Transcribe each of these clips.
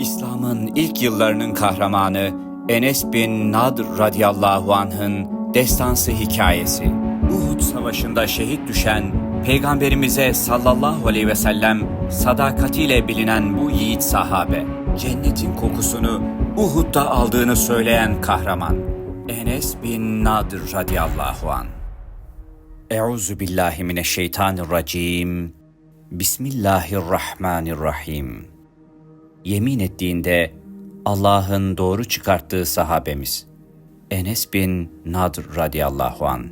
İslam'ın ilk yıllarının kahramanı Enes bin Nadr radıyallahu anh'ın destansı hikayesi. Uhud Savaşı'nda şehit düşen Peygamberimize sallallahu aleyhi ve sellem sadakatiyle bilinen bu yiğit sahabe, cennetin kokusunu Uhud'da aldığını söyleyen kahraman. Enes bin Nadr radıyallahu anh. Euzu billahi mineşşeytanirracim. Bismillahirrahmanirrahim. Yemin ettiğinde Allah'ın doğru çıkarttığı sahabemiz. Enes bin Nadr radıyallahu an.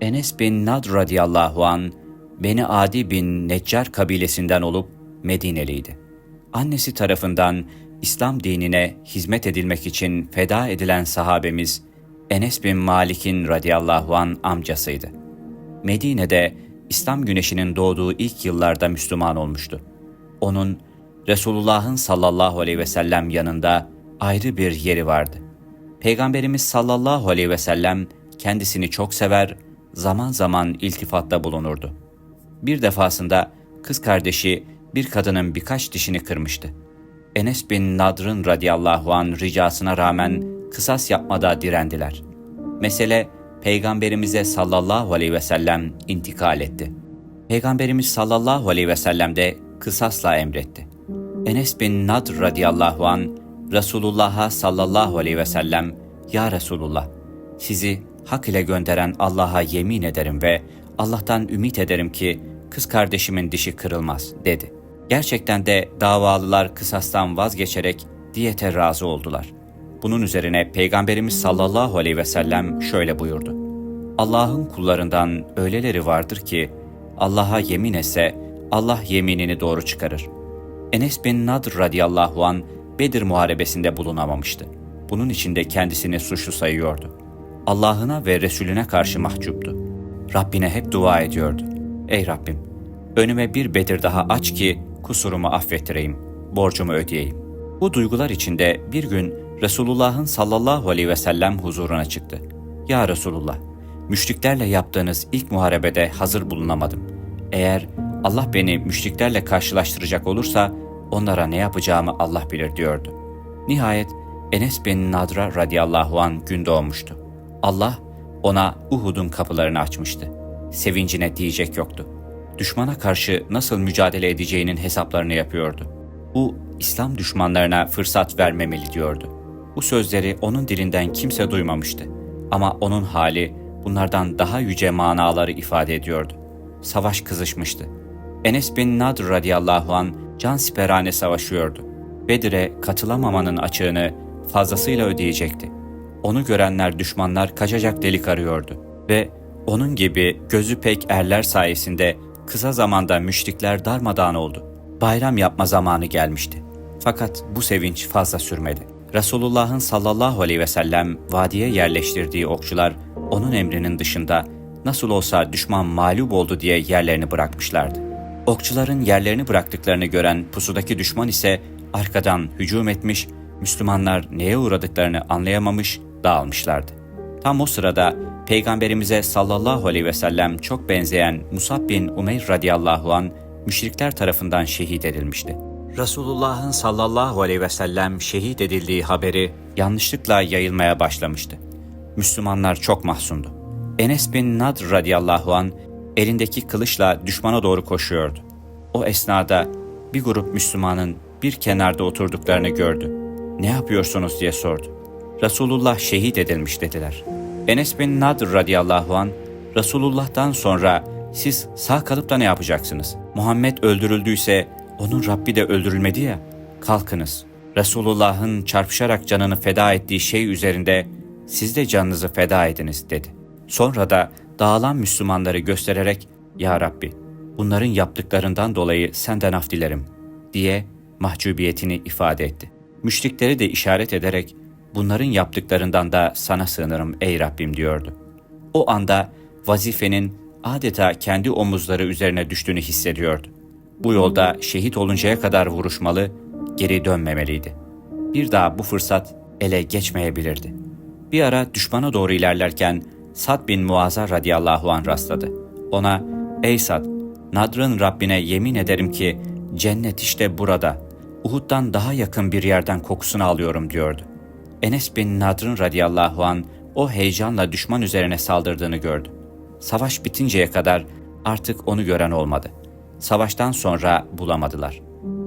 Enes bin Nadr radıyallahu an Beni Adi bin Neccar kabilesinden olup Medineliydi. Annesi tarafından İslam dinine hizmet edilmek için feda edilen sahabemiz Enes bin Malik'in radıyallahu an amcasıydı. Medine'de İslam güneşinin doğduğu ilk yıllarda Müslüman olmuştu. Onun Resulullah'ın sallallahu aleyhi ve sellem yanında ayrı bir yeri vardı. Peygamberimiz sallallahu aleyhi ve sellem kendisini çok sever, zaman zaman iltifatta bulunurdu. Bir defasında kız kardeşi bir kadının birkaç dişini kırmıştı. Enes bin Nadr'ın radıyallahu an ricasına rağmen kısas yapmada direndiler. Mesele Peygamberimize sallallahu aleyhi ve sellem intikal etti. Peygamberimiz sallallahu aleyhi ve sellem de kısasla emretti. Enes bin Nadr radıyallahu an Resulullah'a sallallahu aleyhi ve sellem Ya Resulullah sizi hak ile gönderen Allah'a yemin ederim ve Allah'tan ümit ederim ki kız kardeşimin dişi kırılmaz dedi. Gerçekten de davalılar kısastan vazgeçerek diyete razı oldular. Bunun üzerine Peygamberimiz sallallahu aleyhi ve sellem şöyle buyurdu. Allah'ın kullarından öyleleri vardır ki Allah'a yemin etse Allah yeminini doğru çıkarır. Enes bin Nadr radıyallahu an Bedir muharebesinde bulunamamıştı. Bunun için de kendisini suçlu sayıyordu. Allah'ına ve Resulüne karşı mahcuptu. Rabbine hep dua ediyordu. Ey Rabbim, önüme bir Bedir daha aç ki kusurumu affettireyim, borcumu ödeyeyim. Bu duygular içinde bir gün Resulullah'ın sallallahu aleyhi ve sellem huzuruna çıktı. Ya Resulullah, müşriklerle yaptığınız ilk muharebede hazır bulunamadım. Eğer Allah beni müşriklerle karşılaştıracak olursa onlara ne yapacağımı Allah bilir diyordu. Nihayet Enes bin Nadra radıyallahu an gün doğmuştu. Allah ona Uhud'un kapılarını açmıştı. Sevincine diyecek yoktu. Düşmana karşı nasıl mücadele edeceğinin hesaplarını yapıyordu. Bu İslam düşmanlarına fırsat vermemeli diyordu. Bu sözleri onun dilinden kimse duymamıştı. Ama onun hali bunlardan daha yüce manaları ifade ediyordu. Savaş kızışmıştı. Enes bin Nadr radıyallahu an can siperhane savaşıyordu. Bedir'e katılamamanın açığını fazlasıyla ödeyecekti. Onu görenler düşmanlar kaçacak delik arıyordu ve onun gibi gözü pek erler sayesinde kısa zamanda müşrikler darmadağın oldu. Bayram yapma zamanı gelmişti. Fakat bu sevinç fazla sürmedi. Resulullah'ın sallallahu aleyhi ve sellem vadiye yerleştirdiği okçular onun emrinin dışında nasıl olsa düşman mağlup oldu diye yerlerini bırakmışlardı. Okçuların yerlerini bıraktıklarını gören pusudaki düşman ise arkadan hücum etmiş, Müslümanlar neye uğradıklarını anlayamamış, dağılmışlardı. Tam o sırada Peygamberimize sallallahu aleyhi ve sellem çok benzeyen Musab bin Umeyr radıyallahu an müşrikler tarafından şehit edilmişti. Resulullah'ın sallallahu aleyhi ve sellem şehit edildiği haberi yanlışlıkla yayılmaya başlamıştı. Müslümanlar çok mahzundu. Enes bin Nadr radıyallahu an elindeki kılıçla düşmana doğru koşuyordu. O esnada bir grup Müslümanın bir kenarda oturduklarını gördü. Ne yapıyorsunuz diye sordu. Resulullah şehit edilmiş dediler. Enes bin Nadr radıyallahu an Resulullah'tan sonra siz sağ kalıp da ne yapacaksınız? Muhammed öldürüldüyse onun Rabbi de öldürülmedi ya. Kalkınız. Resulullah'ın çarpışarak canını feda ettiği şey üzerinde siz de canınızı feda ediniz dedi. Sonra da dağılan Müslümanları göstererek Ya Rabbi bunların yaptıklarından dolayı senden af dilerim diye mahcubiyetini ifade etti. Müşrikleri de işaret ederek bunların yaptıklarından da sana sığınırım ey Rabbim diyordu. O anda vazifenin adeta kendi omuzları üzerine düştüğünü hissediyordu. Bu yolda şehit oluncaya kadar vuruşmalı, geri dönmemeliydi. Bir daha bu fırsat ele geçmeyebilirdi. Bir ara düşmana doğru ilerlerken Sad bin Muaz'a radıyallahu an rastladı. Ona, ''Ey Sad, Nadr'ın Rabbine yemin ederim ki cennet işte burada. Uhud'dan daha yakın bir yerden kokusunu alıyorum diyordu. Enes bin Nadr'ın radıyallahu an o heyecanla düşman üzerine saldırdığını gördü. Savaş bitinceye kadar artık onu gören olmadı. Savaştan sonra bulamadılar.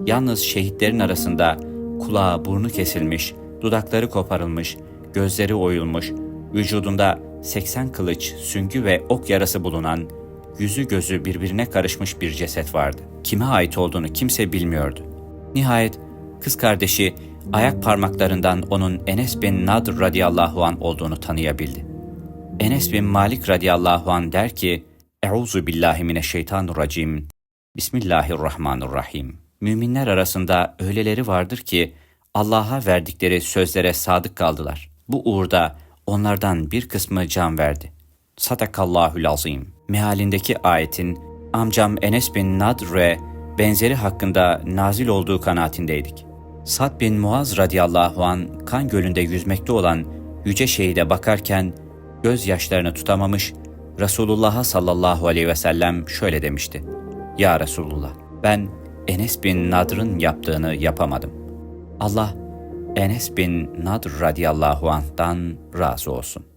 Yalnız şehitlerin arasında kulağı burnu kesilmiş, dudakları koparılmış, gözleri oyulmuş, vücudunda 80 kılıç, süngü ve ok yarası bulunan, yüzü gözü birbirine karışmış bir ceset vardı. Kime ait olduğunu kimse bilmiyordu. Nihayet kız kardeşi ayak parmaklarından onun Enes bin Nadr radıyallahu an olduğunu tanıyabildi. Enes bin Malik radıyallahu an der ki, Euzu billahi mineşşeytanirracim. Bismillahirrahmanirrahim. Müminler arasında öyleleri vardır ki Allah'a verdikleri sözlere sadık kaldılar. Bu uğurda onlardan bir kısmı can verdi. Sadakallahül azim. Mealindeki ayetin amcam Enes bin Nadr'e benzeri hakkında nazil olduğu kanaatindeydik. Sad bin Muaz radıyallahu an kan gölünde yüzmekte olan yüce şehide bakarken gözyaşlarını tutamamış, Resulullah'a sallallahu aleyhi ve sellem şöyle demişti. Ya Resulullah, ben Enes bin Nadr'ın yaptığını yapamadım. Allah Enes bin Nadr radıyallahu anh'tan razı olsun.